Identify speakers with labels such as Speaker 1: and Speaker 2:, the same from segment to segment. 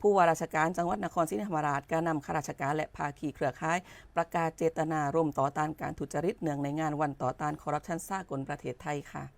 Speaker 1: ผู้ว่าราชการจังหวัดนครศรีธรรมราชก็นำข้าราชการและภาคีเครือข่าย ประกาศเจตนารมณ์ต่อต้านการทุจริตเนื่องในงานวันต่อต้านคอร์รัปชันสากลประเทศไทยค่ะ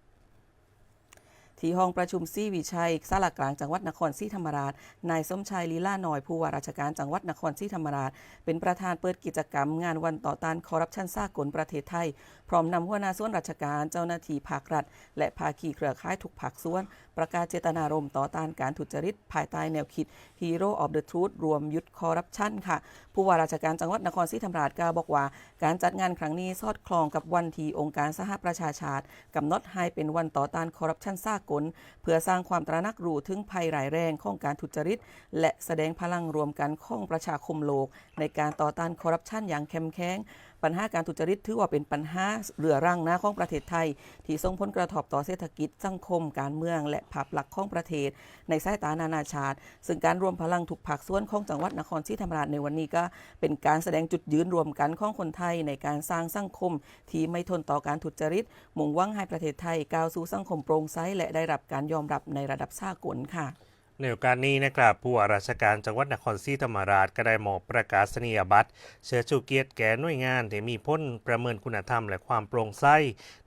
Speaker 1: ที่ห้องประชุมซี่วิชัยสารกลางจังหวัดนครศรีธรรมราช นายสมชายลีลาหน่อยผู้ว่าราชการจังหวัดนครศรีธรรมราช เป็นประธานเปิดกิจกรรม งานวันต่อต้านคอร์รัปชันสากลประเทศไทย พร้อมนำหัวหน้าส่วนราชการเจ้าหน้าที่ภาครัฐ และภาคีเครือข่ายทุกภาคส่วน ประกาศเจตนารมณ์ต่อต้านการทุจริตภายใต้แนวคิด Hero of the Truth รวมยุทธคอร์รัปชันค่ะ ผู้ว่าราชการจังหวัดนครศรีธรรมราชก็บอกว่า การจัดงานครั้งนี้สอดคล้องกับวันที่องค์การสหประชาชาติกำหนดให้เป็นวันต่อต้านคอร์รัปชันสากล เพื่อสร้างความตระหนักรู้ถึงภัยร้ายแรงของการทุจริต และแสดงพลังรวมกันของประชาคมโลก ในการต่อต้านคอร์รัปชันอย่างเข้มแข็ง ปัญหาการทุจริตถือว่าเป็นปัญหาเรือรังนะของประเทศไทย ที่ส่งผลกระทบต่อเศรษฐกิจสังคมการเมือง และภาพลักษณ์ของประเทศ ในสายตานานาชาติ ซึ่งการรวมพลังทุกภาคส่วนของจังหวัดนครศรีธรรมราชในวันนี้ก็เป็นการแสดงจุดยืนรวมกันของคนไทยในการสร้างสังคม ที่ไม่ทนต่อการทุจริตมุ่งหวังให้ประเทศไทยก้าวสู่สังคมโปร่งใสและได้รับการยอมรับในระดับสากลค่ะ
Speaker 2: ในโอกาสนี้นะครับผู้ว่าราชการจังหวัดนครศรีธรรมราชก็ได้มอบประกาศนียบัตร เชื้อชูเกียรติแก่หน่วยงานที่มีพ้นประเมินคุณธรรมและความโปร่งใส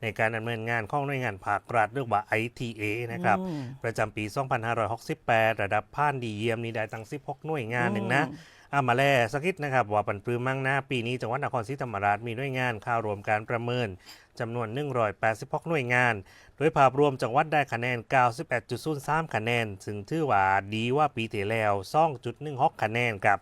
Speaker 2: ในการดำเนินงานของหน่วยงานภาครัฐเรียกว่า ITA นะครับ
Speaker 1: อืม
Speaker 2: ประจำปี 2568 ระดับผ่านดีเยี่ยมนี่ได้ตั้ง 16 หน่วยงานหนึ่งนะ อามาแลสักนิดนะครับว่าปันปื้มมั่งหน้าปีนี้จังหวัดนครศรีธรรมราชมีหน่วยงานข้าวรวมการประเมินจำนวน 186 หน่วยงาน โดยภาพรวมจังหวัดได้คะแนน98.03 คะแนน ซึ่งถือว่าดีว่าปีที่แล้ว2.16 คะแนนครับ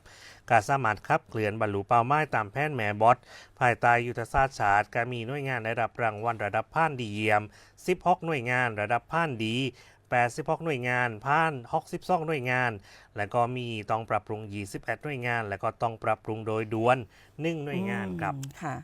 Speaker 2: การสามารถขับเคลื่อนบรรลุเป้าหมายตามแผนแหมบอสภายใต้ยุทธศาสตร์ชาติการมีหน่วยงานได้รับรางวัลระดับผ่านดีเยี่ยม 16 หน่วยงานระดับผ่านดี 86 หน่วยงานผ่าน 62 หน่วยงาน และก็มีต้องปรับปรุง 21 หน่วยงาน และก็ต้องปรับปรุงโดยด่วน 1 หน่วยงานครับ
Speaker 1: ค่ะ